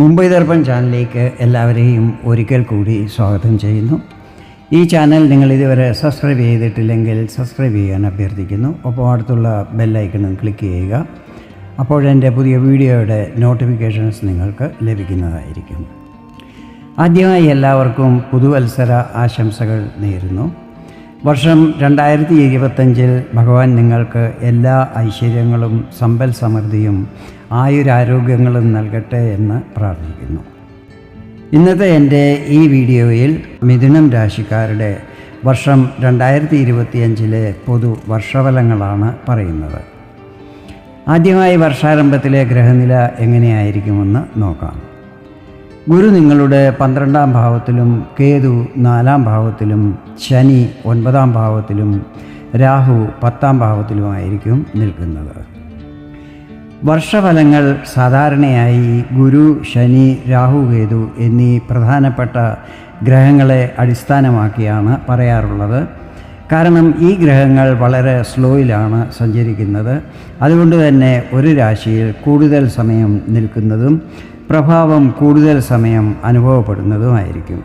മുംബൈ ദർപ്പൺ ചാനലിലേക്ക് എല്ലാവരെയും ഒരിക്കൽ കൂടി സ്വാഗതം ചെയ്യുന്നു. ഈ ചാനൽ നിങ്ങൾ ഇതുവരെ സബ്സ്ക്രൈബ് ചെയ്തിട്ടില്ലെങ്കിൽ സബ്സ്ക്രൈബ് ചെയ്യാൻ അഭ്യർത്ഥിക്കുന്നു. ഒപ്പം അടുത്തുള്ള ബെല്ലൈക്കണും ക്ലിക്ക് ചെയ്യുക. അപ്പോഴെന്റെ പുതിയ വീഡിയോയുടെ നോട്ടിഫിക്കേഷൻസ് നിങ്ങൾക്ക് ലഭിക്കുന്നതായിരിക്കും. ആദ്യമായി എല്ലാവർക്കും പുതുവത്സര ആശംസകൾ നേരുന്നു. വർഷം രണ്ടായിരത്തി ഇരുപത്തഞ്ചിൽ ഭഗവാൻ നിങ്ങൾക്ക് എല്ലാ ഐശ്വര്യങ്ങളും സമ്പൽ സമൃദ്ധിയും ആയുരാരോഗ്യങ്ങളും നൽകട്ടെ എന്ന് പ്രാർത്ഥിക്കുന്നു. ഇന്നത്തെ എന്റെ ഈ വീഡിയോയിൽ മിഥുനം രാശിക്കാരുടെ വർഷം രണ്ടായിരത്തി ഇരുപത്തിയഞ്ചിലെ പൊതു വർഷഫലങ്ങളാണ് പറയുന്നത്. ആദ്യമായി വർഷാരംഭത്തിലെ ഗ്രഹനില എങ്ങനെയായിരിക്കുമെന്ന് നോക്കാം. ഗുരു നിങ്ങളുടെ പന്ത്രണ്ടാം ഭാവത്തിലും കേതു നാലാം ഭാവത്തിലും ശനി ഒൻപതാം ഭാവത്തിലും രാഹു പത്താം ഭാവത്തിലുമായിരിക്കും നിൽക്കുന്നത്. വർഷഫലങ്ങൾ സാധാരണയായി ഗുരു ശനി രാഹു കേതു എന്നീ പ്രധാനപ്പെട്ട ഗ്രഹങ്ങളെ അടിസ്ഥാനമാക്കിയാണ് പറയാറുള്ളത്. കാരണം ഈ ഗ്രഹങ്ങൾ വളരെ സ്ലോയിലാണ് സഞ്ചരിക്കുന്നത്. അതുകൊണ്ട് തന്നെ ഒരു രാശിയിൽ കൂടുതൽ സമയം നിൽക്കുന്നതും പ്രഭാവം കൂടുതൽ സമയം അനുഭവപ്പെടുന്നതുമായിരിക്കും.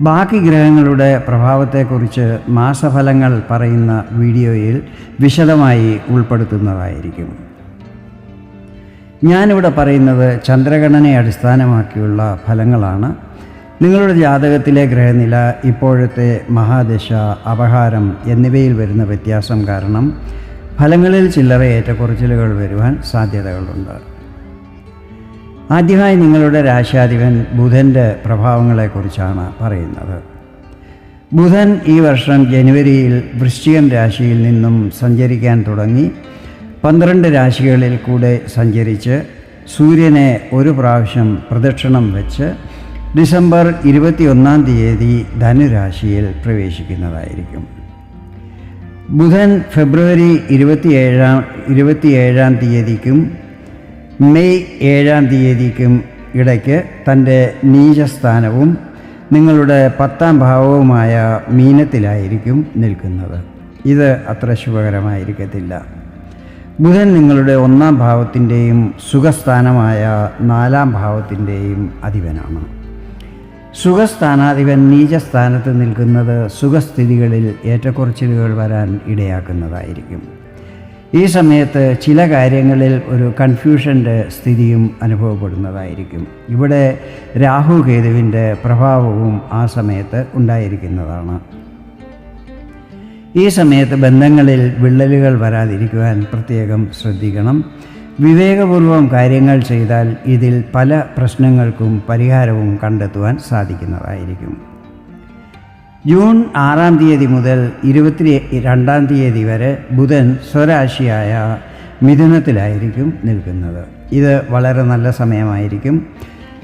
ബാക്കി ഗ്രഹങ്ങളുടെ പ്രഭാവത്തെക്കുറിച്ച് മാസഫലങ്ങൾ പറയുന്ന വീഡിയോയിൽ വിശദമായി ഉൾപ്പെടുത്തുന്നതായിരിക്കും. ഞാനിവിടെ പറയുന്നത് ചന്ദ്രഗണനെ അടിസ്ഥാനമാക്കിയുള്ള ഫലങ്ങളാണ്. നിങ്ങളുടെ ജാതകത്തിലെ ഗ്രഹനില ഇപ്പോഴത്തെ മഹാദശ അപഹാരം എന്നിവയിൽ വരുന്ന വ്യത്യാസം കാരണം ഫലങ്ങളിൽ ചില്ലറ ഏറ്റക്കുറച്ചിലുകൾ വരുവാൻ സാധ്യതകളുണ്ട്. ആദ്യമായി നിങ്ങളുടെ രാശാധിപൻ ബുധന്റെ പ്രഭാവങ്ങളെക്കുറിച്ചാണ് പറയുന്നത്. ബുധൻ ഈ വർഷം ജനുവരിയിൽ വൃശ്ചികൻ രാശിയിൽ നിന്നും സഞ്ചരിക്കാൻ തുടങ്ങി പന്ത്രണ്ട് രാശികളിൽ കൂടെ സഞ്ചരിച്ച് സൂര്യനെ ഒരു പ്രാവശ്യം പ്രദക്ഷിണം വെച്ച് ഡിസംബർ ഇരുപത്തിയൊന്നാം തീയതി ധനുരാശിയിൽ പ്രവേശിക്കുന്നതായിരിക്കും. ബുധൻ ഫെബ്രുവരി ഇരുപത്തിയേഴാം ഇരുപത്തിയേഴാം തീയതിക്കും മെയ് ഏഴാം തീയതിക്കും ഇടയ്ക്ക് തന്റെ നീചസ്ഥാനവും നിങ്ങളുടെ പത്താം ഭാവവുമായ മീനത്തിലായിരിക്കും നിൽക്കുന്നത്. ഇത് അത്ര ശുഭകരമായിരിക്കത്തില്ല. ബുധൻ നിങ്ങളുടെ ഒന്നാം ഭാവത്തിന്റെയും സുഖസ്ഥാനമായ നാലാം ഭാവത്തിന്റെയും അധിപനാണ്. സുഖസ്ഥാനാധിപൻ നീചസ്ഥാനത്ത് നിൽക്കുന്നത് സുഖസ്ഥിതികളിൽ ഏറ്റക്കുറച്ചിലുകൾ വരാൻ ഇടയാക്കുന്നതായിരിക്കും. ഈ സമയത്ത് ചില കാര്യങ്ങളിൽ ഒരു കൺഫ്യൂഷന്റെ സ്ഥിതിയും അനുഭവപ്പെടുന്നതായിരിക്കും. ഇവിടെ രാഹു കേതുവിന്റെ പ്രഭാവവും ആ സമയത്ത് ഉണ്ടായിരിക്കുന്നതാണ്. ഈ സമയത്ത് ബന്ധങ്ങളിൽ വിള്ളലുകൾ വരാതിരിക്കുവാൻ പ്രത്യേകം ശ്രദ്ധിക്കണം. വിവേകപൂർവം കാര്യങ്ങൾ ചെയ്താൽ ഇതിൽ പല പ്രശ്നങ്ങൾക്കും പരിഹാരവും കണ്ടെത്തുവാൻ സാധിക്കുന്നതായിരിക്കും. ജൂൺ ആറാം തീയതി മുതൽ ഇരുപത്തി രണ്ടാം തീയതി വരെ ബുധൻ സ്വരാശിയായ മിഥുനത്തിലായിരിക്കും നിൽക്കുന്നത്. ഇത് വളരെ നല്ല സമയമായിരിക്കും.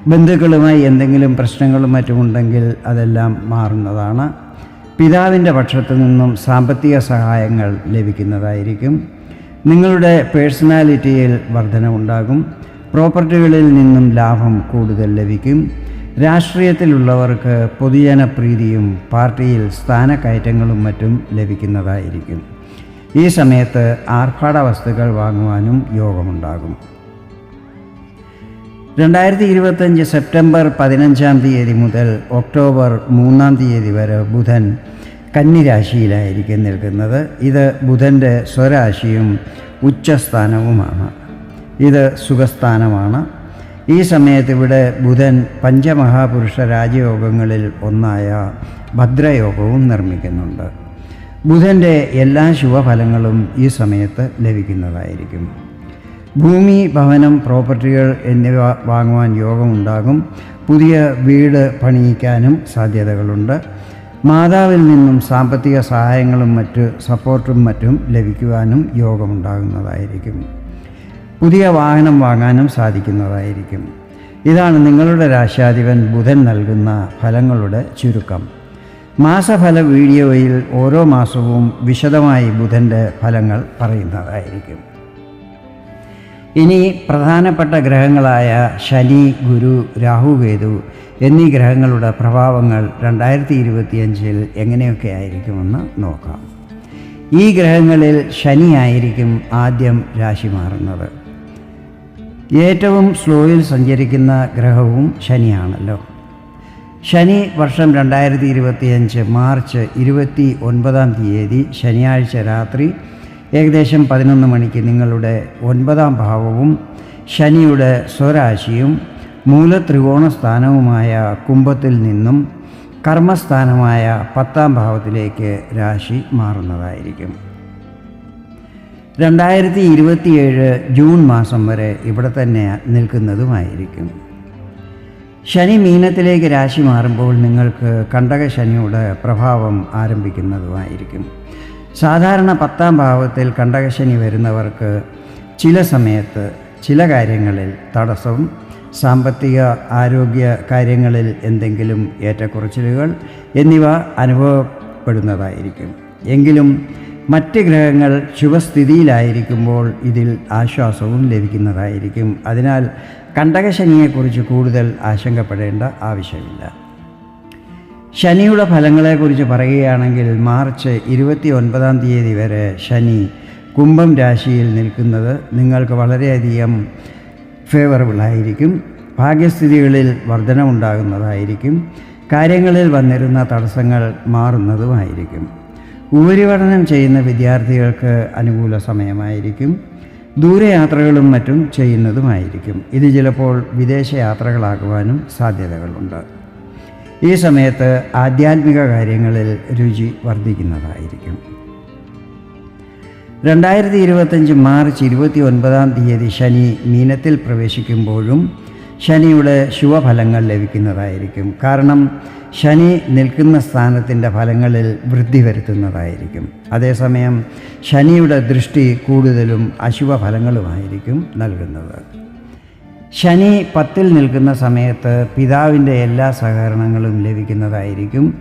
ബന്ധുക്കളുമായി എന്തെങ്കിലും പ്രശ്നങ്ങളും മറ്റുമുണ്ടെങ്കിൽ അതെല്ലാം മാറുന്നതാണ്. പിതാവിന്റെ പക്ഷത്തു നിന്നും സാമ്പത്തിക സഹായങ്ങൾ ലഭിക്കുന്നതായിരിക്കും. നിങ്ങളുടെ പേഴ്സണാലിറ്റിയിൽ വർധനവുണ്ടാകും. പ്രോപ്പർട്ടികളിൽ നിന്നും ലാഭം കൂടുതൽ ലഭിക്കും. രാഷ്ട്രീയത്തിലുള്ളവർക്ക് പൊതുജനപ്രീതിയും പാർട്ടിയിൽ സ്ഥാനക്കയറ്റങ്ങളും മറ്റും ലഭിക്കുന്നതായിരിക്കും. ഈ സമയത്ത് ആർഭാട വസ്തുക്കൾ വാങ്ങുവാനും യോഗമുണ്ടാകും. രണ്ടായിരത്തി ഇരുപത്തഞ്ച് സെപ്റ്റംബർ പതിനഞ്ചാം തീയതി മുതൽ ഒക്ടോബർ മൂന്നാം തീയതി വരെ ബുധൻ കന്നിരാശിയിലായിരിക്കും നിൽക്കുന്നത്. ഇത് ബുധന്റെ സ്വരാശിയും ഉച്ചസ്ഥാനവുമാണ്. ഇത് സുഖസ്ഥാനമാണ്. ഈ സമയത്ത് ഇവിടെ ബുധൻ പഞ്ചമഹാപുരുഷ രാജയോഗങ്ങളിൽ ഒന്നായ ഭദ്രയോഗവും നിർമ്മിക്കുന്നുണ്ട്. ബുധന്റെ എല്ലാ ശുഭഫലങ്ങളും ഈ സമയത്ത് ലഭിക്കുന്നതായിരിക്കും. ഭൂമി ഭവനം പ്രോപ്പർട്ടികൾ എന്നിവ വാങ്ങുവാൻ യോഗമുണ്ടാകും. പുതിയ വീട് പണിയിക്കാനും സാധ്യതകളുണ്ട്. മാതാവിൽ നിന്നും സാമ്പത്തിക സഹായങ്ങളും മറ്റ് സപ്പോർട്ടും മറ്റും ലഭിക്കുവാനും യോഗമുണ്ടാകുന്നതായിരിക്കും. പുതിയ വാഹനം വാങ്ങാനും സാധിക്കുന്നതായിരിക്കും. ഇതാണ് നിങ്ങളുടെ രാശാധിപൻ ബുധൻ നൽകുന്ന ഫലങ്ങളുടെ ചുരുക്കം. മാസഫല വീഡിയോയിൽ ഓരോ മാസവും വിശദമായി ബുധന്റെ ഫലങ്ങൾ പറയുന്നതായിരിക്കും. ഇനി പ്രധാനപ്പെട്ട ഗ്രഹങ്ങളായ ശനി ഗുരു രാഹു കേതു എന്നീ ഗ്രഹങ്ങളുടെ പ്രഭാവങ്ങൾ രണ്ടായിരത്തി ഇരുപത്തിയഞ്ചിൽ എങ്ങനെയൊക്കെ ആയിരിക്കുമെന്ന് നോക്കാം. ഈ ഗ്രഹങ്ങളിൽ ശനിയായിരിക്കും ആദ്യം രാശി മാറുന്നത്. ഏറ്റവും സ്ലോയിൽ സഞ്ചരിക്കുന്ന ഗ്രഹവും ശനിയാണല്ലോ. ശനി വർഷം രണ്ടായിരത്തി ഇരുപത്തിയഞ്ച് മാർച്ച് ഇരുപത്തി ഒൻപതാം തീയതി ശനിയാഴ്ച രാത്രി ഏകദേശം പതിനൊന്ന് മണിക്ക് നിങ്ങളുടെ ഒൻപതാം ഭാവവും ശനിയുടെ സ്വരാശിയും മൂലത്രികോണ സ്ഥാനവുമായ കുംഭത്തിൽ നിന്നും കർമ്മസ്ഥാനമായ പത്താം ഭാവത്തിലേക്ക് രാശി മാറുന്നതായിരിക്കും. രണ്ടായിരത്തി ഇരുപത്തിയേഴ് ജൂൺ മാസം വരെ ഇവിടെ തന്നെ നിൽക്കുന്നതുമായിരിക്കും. ശനി മീനത്തിലേക്ക് രാശി മാറുമ്പോൾ നിങ്ങൾക്ക് കണ്ടക ശനിയുടെ പ്രഭാവം ആരംഭിക്കുന്നതുമായിരിക്കും. സാധാരണ പത്താം ഭാവത്തിൽ കണ്ടകശനി വരുന്നവർക്ക് ചില സമയത്ത് ചില കാര്യങ്ങളിൽ തടസ്സവും സാമ്പത്തിക ആരോഗ്യ കാര്യങ്ങളിൽ എന്തെങ്കിലും ഏറ്റക്കുറച്ചിലുകൾ എന്നിവ അനുഭവപ്പെടുന്നതായിരിക്കും. എങ്കിലും മറ്റ് ഗ്രഹങ്ങൾ ശുഭസ്ഥിതിയിലായിരിക്കുമ്പോൾ ഇതിൽ ആശ്വാസവും ലഭിക്കുന്നതായിരിക്കും. അതിനാൽ കണ്ടകശനിയെക്കുറിച്ച് കൂടുതൽ ആശങ്കപ്പെടേണ്ട ആവശ്യമില്ല. ശനിയുടെ ഫലങ്ങളെക്കുറിച്ച് പറയുകയാണെങ്കിൽ മാർച്ച് ഇരുപത്തി ഒൻപതാം തീയതി വരെ ശനി കുംഭം രാശിയിൽ നിൽക്കുന്നത് നിങ്ങൾക്ക് വളരെയധികം ഫേവറബിളായിരിക്കും. ഭാഗ്യസ്ഥിതികളിൽ വർധനമുണ്ടാകുന്നതായിരിക്കും. കാര്യങ്ങളിൽ വന്നിരുന്ന തടസ്സങ്ങൾ മാറുന്നതുമായിരിക്കും. ഉപരിപഠനം ചെയ്യുന്ന വിദ്യാർത്ഥികൾക്ക് അനുകൂല സമയമായിരിക്കും. ദൂരയാത്രകളും മറ്റും ചെയ്യുന്നതുമായിരിക്കും. ഇത് ചിലപ്പോൾ വിദേശ യാത്രകളാകുവാനും സാധ്യതകളുണ്ട്. ഈ സമയത്ത് ആധ്യാത്മിക കാര്യങ്ങളിൽ രുചി വർദ്ധിക്കുന്നതായിരിക്കും. രണ്ടായിരത്തി ഇരുപത്തഞ്ച് മാർച്ച് ഇരുപത്തി ഒൻപതാം തീയതി ശനി മീനത്തിൽ പ്രവേശിക്കുമ്പോഴും ശനിയുടെ ശുഭഫലങ്ങൾ ലഭിക്കുന്നതായിരിക്കും. കാരണം ശനി നിൽക്കുന്ന സ്ഥാനത്തിന്റെ ഫലങ്ങളിൽ വൃദ്ധി വരുത്തുന്നതായിരിക്കും. അതേസമയം ശനിയുടെ ദൃഷ്ടി കൂടുതലും അശുഭ ഫലങ്ങളുമായിരിക്കും നൽകുന്നത്. ശനി പത്തിൽ നിൽക്കുന്ന സമയത്ത് പിതാവിന്റെ എല്ലാ സഹകരണങ്ങളും ലഭിക്കുന്നതായിരിക്കും.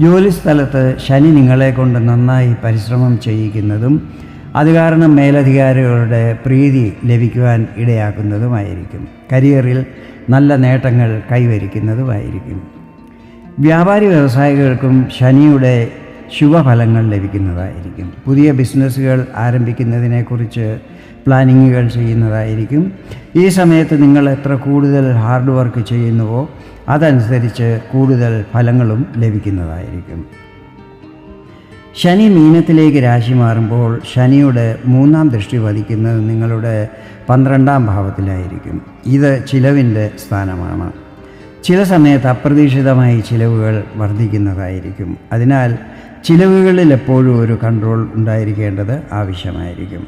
ജോലിസ്ഥലത്ത് ശനി നിങ്ങളെ കൊണ്ട് നന്നായി പരിശ്രമം ചെയ്യിക്കുന്നതും അത് കാരണം മേലധികാരികളുടെ പ്രീതി ലഭിക്കുവാൻ ഇടയാക്കുന്നതുമായിരിക്കും. കരിയറിൽ നല്ല നേട്ടങ്ങൾ കൈവരിക്കുന്നതുമായിരിക്കും. വ്യാപാരി വ്യവസായികൾക്കും ശനിയുടെ ശുഭഫലങ്ങൾ ലഭിക്കുന്നതായിരിക്കും. പുതിയ ബിസിനസ്സുകൾ ആരംഭിക്കുന്നതിനെക്കുറിച്ച് പ്ലാനിങ്ങുകൾ ചെയ്യുന്നതായിരിക്കും. ഈ സമയത്ത് നിങ്ങൾ എത്ര കൂടുതൽ ഹാർഡ് വർക്ക് ചെയ്യുന്നുവോ അതനുസരിച്ച് കൂടുതൽ ഫലങ്ങളും ലഭിക്കുന്നതായിരിക്കും. ശനി മീനത്തിലേക്ക് രാശി മാറുമ്പോൾ ശനിയുടെ മൂന്നാം ദൃഷ്ടി വധിക്കുന്നത് നിങ്ങളുടെ പന്ത്രണ്ടാം ഭാവത്തിലായിരിക്കും. ഇത് ചിലവിന്റെ സ്ഥാനമാണ്. ചില സമയത്ത് അപ്രതീക്ഷിതമായി ചിലവുകൾ വർദ്ധിക്കുന്നതായിരിക്കും. അതിനാൽ ചിലവുകളിൽ എപ്പോഴും ഒരു കൺട്രോൾ ഉണ്ടായിരിക്കേണ്ടത് ആവശ്യമായിരിക്കും.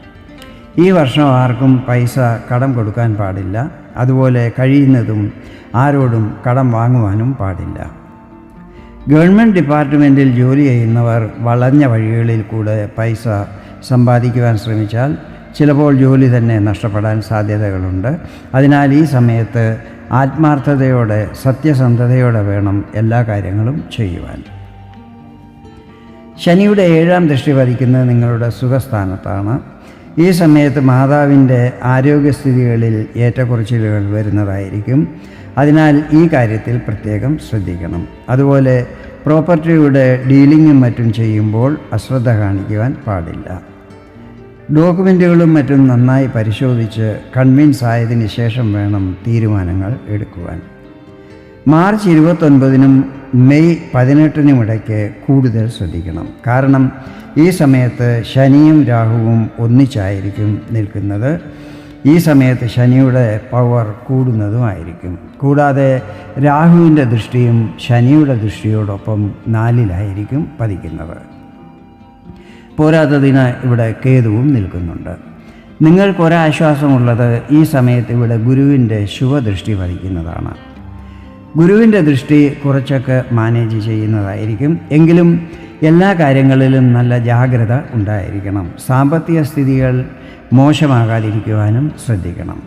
ഈ വർഷം ആർക്കും പൈസ കടം കൊടുക്കാൻ പാടില്ല. അതുപോലെ കഴിയുന്നതും ആരോടും കടം വാങ്ങുവാനും പാടില്ല. ഗവൺമെന്റ് ഡിപ്പാർട്ട്മെന്റിൽ ജോലി ചെയ്യുന്നവർ വളഞ്ഞ വഴികളിൽ കൂടെ പൈസ സമ്പാദിക്കുവാൻ ശ്രമിച്ചാൽ ചിലപ്പോൾ ജോലി തന്നെ നഷ്ടപ്പെടാൻ സാധ്യതകളുണ്ട്. അതിനാൽ ഈ സമയത്ത് ആത്മാർത്ഥതയോടെ സത്യസന്ധതയോടെ വേണം എല്ലാ കാര്യങ്ങളും ചെയ്യുവാൻ. ശനിയുടെ ഏഴാം ദൃഷ്ടി വധിക്കുന്നത് നിങ്ങളുടെ സുഖസ്ഥാനത്താണ്. ഈ സമയത്ത് മാതാവിന്റെ ആരോഗ്യസ്ഥിതികളിൽ ഏറ്റക്കുറച്ചിലുകൾ വരുന്നതായിരിക്കും. അതിനാൽ ഈ കാര്യത്തിൽ പ്രത്യേകം ശ്രദ്ധിക്കണം. അതുപോലെ പ്രോപ്പർട്ടിയുടെ ഡീലിങ്ങും മറ്റും ചെയ്യുമ്പോൾ അശ്രദ്ധ കാണിക്കുവാൻ പാടില്ല. ഡോക്യുമെന്റുകളും മറ്റും നന്നായി പരിശോധിച്ച് കൺവിൻസ് ആയതിനു ശേഷം വേണം തീരുമാനങ്ങൾ എടുക്കുവാൻ. മാർച്ച് ഇരുപത്തൊൻപതിനും മെയ് പതിനെട്ടിനും ഇടയ്ക്ക് കൂടുതൽ ശ്രദ്ധിക്കണം. കാരണം ഈ സമയത്ത് ശനിയും രാഹുവും ഒന്നിച്ചായിരിക്കും നിൽക്കുന്നത്. ഈ സമയത്ത് ശനിയുടെ പവർ കൂടുന്നതുമായിരിക്കും. കൂടാതെ രാഹുവിന്റെ ദൃഷ്ടിയും ശനിയുടെ ദൃഷ്ടിയോടൊപ്പം നാലിലായിരിക്കും പതിക്കുന്നത്. പോരാത്തതിന് ഇവിടെ കേതുവും നിൽക്കുന്നുണ്ട്. നിങ്ങൾക്കൊരാശ്വാസമുള്ളത് ഈ സമയത്ത് ഇവിടെ ഗുരുവിന്റെ ശുഭദൃഷ്ടി വഹിക്കുന്നതാണ്. ഗുരുവിന്റെ ദൃഷ്ടി കുറച്ചൊക്കെ മാനേജ് ചെയ്യുന്നതായിരിക്കും. എങ്കിലും എല്ലാ കാര്യങ്ങളിലും നല്ല ജാഗ്രത ഉണ്ടായിരിക്കണം. സാമ്പത്തിക സ്ഥിതികൾ മോശമാകാതിരിക്കുവാനും ശ്രദ്ധിക്കണം.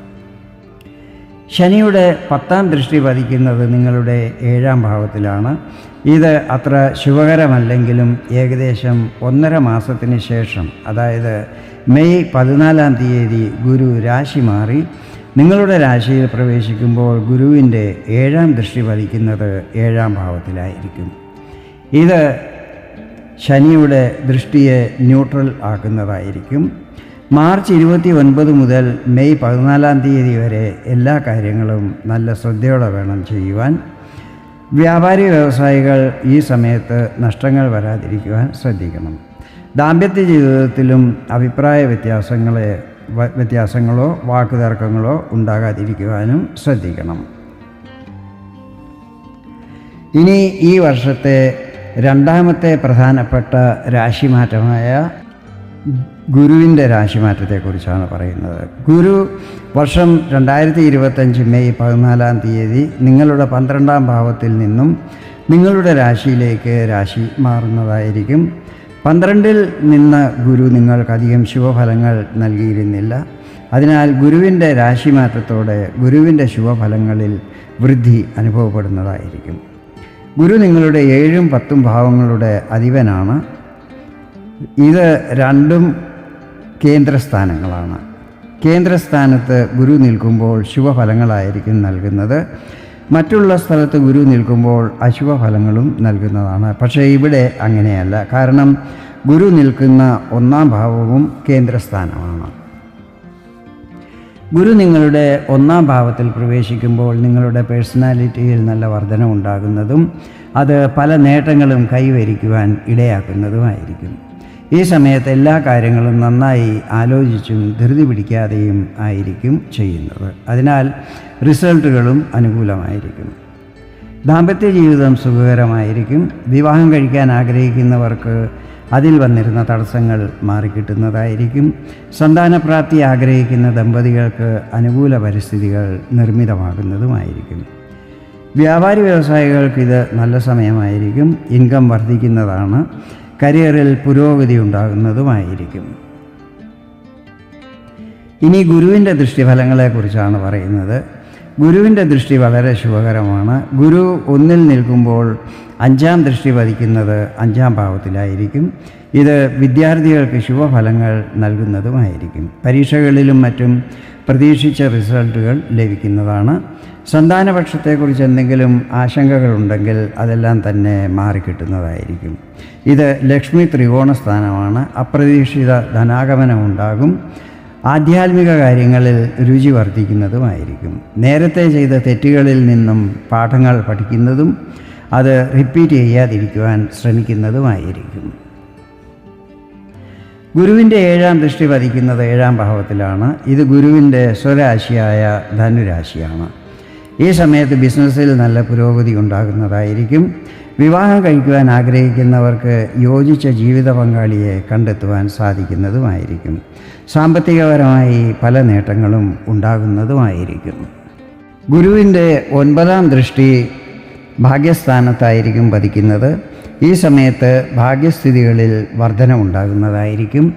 ശനിയുടെ പത്താം ദൃഷ്ടി പതിക്കുന്നത് നിങ്ങളുടെ ഏഴാം ഭാവത്തിലാണ്. ഇത് അത്ര ശുഭകരമല്ലെങ്കിലും ഏകദേശം ഒന്നര മാസത്തിന് ശേഷം അതായത് മെയ് പതിനാലാം തീയതി ഗുരു രാശി മാറി. നിങ്ങളുടെ രാശിയിൽ പ്രവേശിക്കുമ്പോൾ ഗുരുവിന്റെ ഏഴാം ദൃഷ്ടി പതിക്കുന്നത് ഏഴാം ഭാവത്തിലായിരിക്കും. ഇത് ശനിയുടെ ദൃഷ്ടിയെ ന്യൂട്രൽ ആക്കുന്നതായിരിക്കും. മാർച്ച് ഇരുപത്തി ഒൻപത് മുതൽ മെയ് പതിനാലാം തീയതി വരെ എല്ലാ കാര്യങ്ങളും നല്ല ശ്രദ്ധയോടെ വേണം ചെയ്യുവാൻ. വ്യാപാരി വ്യവസായികൾ ഈ സമയത്ത് നഷ്ടങ്ങൾ വരാതിരിക്കുവാൻ ശ്രദ്ധിക്കണം. ദാമ്പത്യ ജീവിതത്തിലും അഭിപ്രായ വ്യത്യാസങ്ങളെ വ്യത്യാസങ്ങളോ വാക്കുതർക്കങ്ങളോ ഉണ്ടാകാതിരിക്കുവാനും ശ്രദ്ധിക്കണം. ഇനി ഈ വർഷത്തെ രണ്ടാമത്തെ പ്രധാനപ്പെട്ട രാശിമാറ്റമായ ഗുരുവിന്റെ രാശിമാറ്റത്തെക്കുറിച്ചാണ് പറയുന്നത്. ഗുരു വർഷം രണ്ടായിരത്തി ഇരുപത്തഞ്ച് മെയ് പതിനാലാം തീയതി നിങ്ങളുടെ പന്ത്രണ്ടാം ഭാവത്തിൽ നിന്നും നിങ്ങളുടെ രാശിയിലേക്ക് രാശി മാറുന്നതായിരിക്കും. പന്ത്രണ്ടിൽ നിന്ന് ഗുരു നിങ്ങൾക്കധികം ശുഭഫലങ്ങൾ നൽകിയിരുന്നില്ല. അതിനാൽ ഗുരുവിന്റെ രാശിമാറ്റത്തോടെ ഗുരുവിന്റെ ശുഭഫലങ്ങളിൽ വൃദ്ധി അനുഭവപ്പെടുന്നതായിരിക്കും. ഗുരു നിങ്ങളുടെ ഏഴും പത്തും ഭാവങ്ങളുടെ അധിപനാണ്. ഇത് രണ്ടും കേന്ദ്രസ്ഥാനങ്ങളാണ്. കേന്ദ്രസ്ഥാനത്ത് ഗുരു നിൽക്കുമ്പോൾ ശുഭഫലങ്ങളായിരിക്കും നൽകുന്നത്. മറ്റുള്ള സ്ഥലത്ത് ഗുരു നിൽക്കുമ്പോൾ അശുഭഫലങ്ങളും നൽകുന്നതാണ്. പക്ഷേ ഇവിടെ അങ്ങനെയല്ല. കാരണം ഗുരു നിൽക്കുന്ന ഒന്നാം ഭാവവും കേന്ദ്രസ്ഥാനമാണ്. ഗുരു നിങ്ങളുടെ ഒന്നാം ഭാവത്തിൽ പ്രവേശിക്കുമ്പോൾ നിങ്ങളുടെ പേഴ്സണാലിറ്റിയിൽ നല്ല വർധന ഉണ്ടാകുന്നതും അത് പല നേട്ടങ്ങളും കൈവരിക്കുവാൻ ഇടയാക്കുന്നതുമായിരിക്കും. ഈ സമയത്ത് എല്ലാ കാര്യങ്ങളും നന്നായി ആലോചിച്ചും ധൃതി പിടിക്കാതെയും ആയിരിക്കും ചെയ്യുന്നത്. അതിനാൽ റിസൾട്ടുകളും അനുകൂലമായിരിക്കും. ദാമ്പത്യ ജീവിതം സുഖകരമായിരിക്കും. വിവാഹം കഴിക്കാൻ ആഗ്രഹിക്കുന്നവർക്ക് അതിൽ വന്നിരുന്ന തടസ്സങ്ങൾ മാറിക്കിട്ടുന്നതായിരിക്കും. സന്താനപ്രാപ്തി ആഗ്രഹിക്കുന്ന ദമ്പതികൾക്ക് അനുകൂല പരിസ്ഥിതികൾ നിർമ്മിതമാകുന്നതുമായിരിക്കും. വ്യാപാരി വ്യവസായികൾക്ക് ഇത് നല്ല സമയമായിരിക്കും. ഇൻകം വർദ്ധിക്കുന്നതാണ്. കരിയറിൽ പുരോഗതി ഉണ്ടാകുന്നതുമായിരിക്കും. ഇനി ഗുരുവിന്റെ ദൃഷ്ടിഫലങ്ങളെക്കുറിച്ചാണ് പറയുന്നത്. ഗുരുവിന്റെ ദൃഷ്ടി വളരെ ശുഭകരമാണ്. ഗുരു ഒന്നിൽ നിൽക്കുമ്പോൾ അഞ്ചാം ദൃഷ്ടി പതിക്കുന്നത് അഞ്ചാം ഭാവത്തിലായിരിക്കും ഇത് വിദ്യാർത്ഥികൾക്ക് ശുഭഫലങ്ങൾ നൽകുന്നതുമായിരിക്കും. പരീക്ഷകളിലും മറ്റും പ്രതീക്ഷിച്ച റിസൾട്ടുകൾ ലഭിക്കുന്നതാണ്. സന്താനപക്ഷത്തെക്കുറിച്ച് എന്തെങ്കിലും ആശങ്കകളുണ്ടെങ്കിൽ അതെല്ലാം തന്നെ മാറിക്കിട്ടുന്നതായിരിക്കും. ഇത് ലക്ഷ്മി ത്രികോണ സ്ഥാനമാണ്. അപ്രതീക്ഷിത ധനാഗമനം ഉണ്ടാകും ആധ്യാത്മിക കാര്യങ്ങളിൽ രുചി വർദ്ധിക്കുന്നതുമായിരിക്കും. നേരത്തെ ചെയ്ത തെറ്റുകളിൽ നിന്നും പാഠങ്ങൾ പഠിക്കുന്നതും അത് റിപ്പീറ്റ് ചെയ്യാതിരിക്കുവാൻ ശ്രമിക്കുന്നതുമായിരിക്കും. ഗുരുവിന്റെ ഏഴാം ദൃഷ്ടി പതിക്കുന്നത് ഏഴാം ഭാവത്തിലാണ്. ഇത് ഗുരുവിന്റെ സ്വരാശിയായ ധനുരാശിയാണ്. ഈ സമയത്ത് ബിസിനസ്സിൽ നല്ല പുരോഗതി ഉണ്ടാകുന്നതായിരിക്കും. വിവാഹം കഴിക്കുവാൻ ആഗ്രഹിക്കുന്നവർക്ക് യോജിച്ച ജീവിത പങ്കാളിയെ കണ്ടെത്തുവാൻ സാധിക്കുന്നതുമായിരിക്കും. സാമ്പത്തികപരമായി പല നേട്ടങ്ങളും ഉണ്ടാകുന്നതുമായിരിക്കും. ഗുരുവിന്റെ ഒൻപതാം ദൃഷ്ടി ഭാഗ്യസ്ഥാനത്തായിരിക്കും പതിക്കുന്നത്. ഈ സമയത്ത് ഭാഗ്യസ്ഥിതികളിൽ വർധനമുണ്ടാകുന്നതായിരിക്കും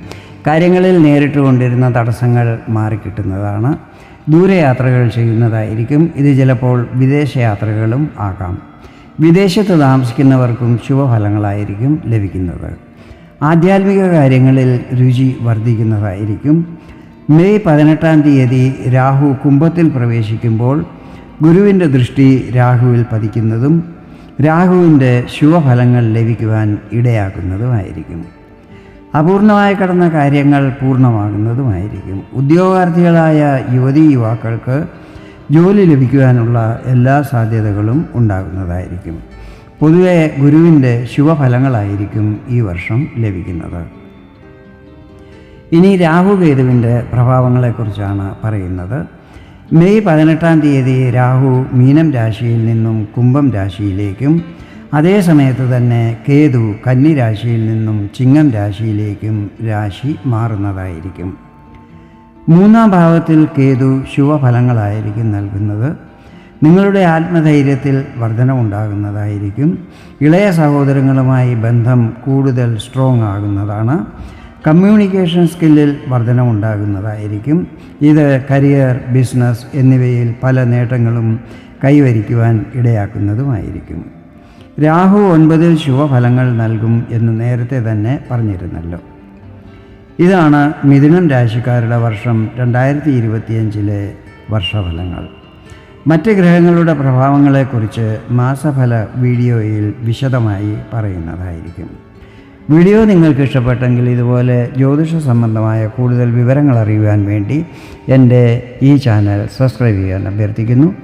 കാര്യങ്ങളിൽ നേരിട്ട് കൊണ്ടിരുന്ന തടസ്സങ്ങൾ മാറിക്കിട്ടുന്നതാണ്. ദൂരയാത്രകൾ ചെയ്യുന്നതായിരിക്കും. ഇത് ചിലപ്പോൾ വിദേശയാത്രകളും ആകാം. വിദേശത്ത് താമസിക്കുന്നവർക്കും ശുഭഫലങ്ങളായിരിക്കും ലഭിക്കുന്നത്. ആധ്യാത്മിക കാര്യങ്ങളിൽ രുചി വർദ്ധിക്കുന്നതായിരിക്കും. മെയ് പതിനെട്ടാം തീയതി രാഹു കുംഭത്തിൽ പ്രവേശിക്കുമ്പോൾ ഗുരുവിന്റെ ദൃഷ്ടി രാഹുവിൽ പതിക്കുന്നതും രാഹുവിന്റെ ശുഭഫലങ്ങൾ ലഭിക്കുവാൻ ഇടയാക്കുന്നതുമായിരിക്കും. അപൂർണമായി കടന്ന കാര്യങ്ങൾ പൂർണമാകുന്നതുമായിരിക്കും. ഉദ്യോഗാർത്ഥികളായ യുവതി യുവാക്കൾക്ക് ജോലി ലഭിക്കുവാനുള്ള എല്ലാ സാധ്യതകളും ഉണ്ടാകുന്നതായിരിക്കും. പൊതുവെ ഗുരുവിന്റെ ശുഭഫലങ്ങളായിരിക്കും ഈ വർഷം ലഭിക്കുന്നത്. ഇനി രാഹുകേതുവിന്റെ പ്രഭാവങ്ങളെക്കുറിച്ചാണ് പറയുന്നത്. മെയ് പതിനെട്ടാം തീയതി രാഹു മീനം രാശിയിൽ നിന്നും കുംഭം രാശിയിലേക്കും അതേ സമയത്ത് തന്നെ കേതു കന്നിരാശിയിൽ നിന്നും ചിങ്ങം രാശിയിലേക്കും രാശി മാറുന്നതായിരിക്കും. മൂന്നാം ഭാവത്തിൽ കേതു ശുഭഫലങ്ങളായിരിക്കും നൽകുന്നത്. നിങ്ങളുടെ ആത്മധൈര്യത്തിൽ വർധനമുണ്ടാകുന്നതായിരിക്കും ഇളയ സഹോദരങ്ങളുമായി ബന്ധം കൂടുതൽ സ്ട്രോങ് ആകുന്നതാണ്. കമ്മ്യൂണിക്കേഷൻ സ്കില്ലിൽ വർധനമുണ്ടാകുന്നതായിരിക്കും ഇത് കരിയർ ബിസിനസ് എന്നിവയിൽ പല നേട്ടങ്ങളും കൈവരിക്കുവാൻ ഇടയാക്കുന്നതുമായിരിക്കും. രാഹു ഒൻപതിൽ ശുഭഫലങ്ങൾ നൽകും എന്ന് നേരത്തെ തന്നെ പറഞ്ഞിരുന്നല്ലോ. ഇതാണ് മിഥുനം രാശിക്കാരുടെ വർഷം രണ്ടായിരത്തി ഇരുപത്തിയഞ്ചിലെ വർഷഫലങ്ങൾ. മറ്റ് ഗ്രഹങ്ങളുടെ പ്രഭാവങ്ങളെക്കുറിച്ച് മാസഫല വീഡിയോയിൽ വിശദമായി പറയുന്നതായിരിക്കും. വീഡിയോ നിങ്ങൾക്ക് ഇഷ്ടപ്പെട്ടെങ്കിൽ ഇതുപോലെ ജ്യോതിഷ സംബന്ധമായ കൂടുതൽ വിവരങ്ങൾ അറിയുവാൻ വേണ്ടി എന്റെ ഈ ചാനൽ സബ്സ്ക്രൈബ് ചെയ്യാൻ അഭ്യർത്ഥിക്കുന്നു.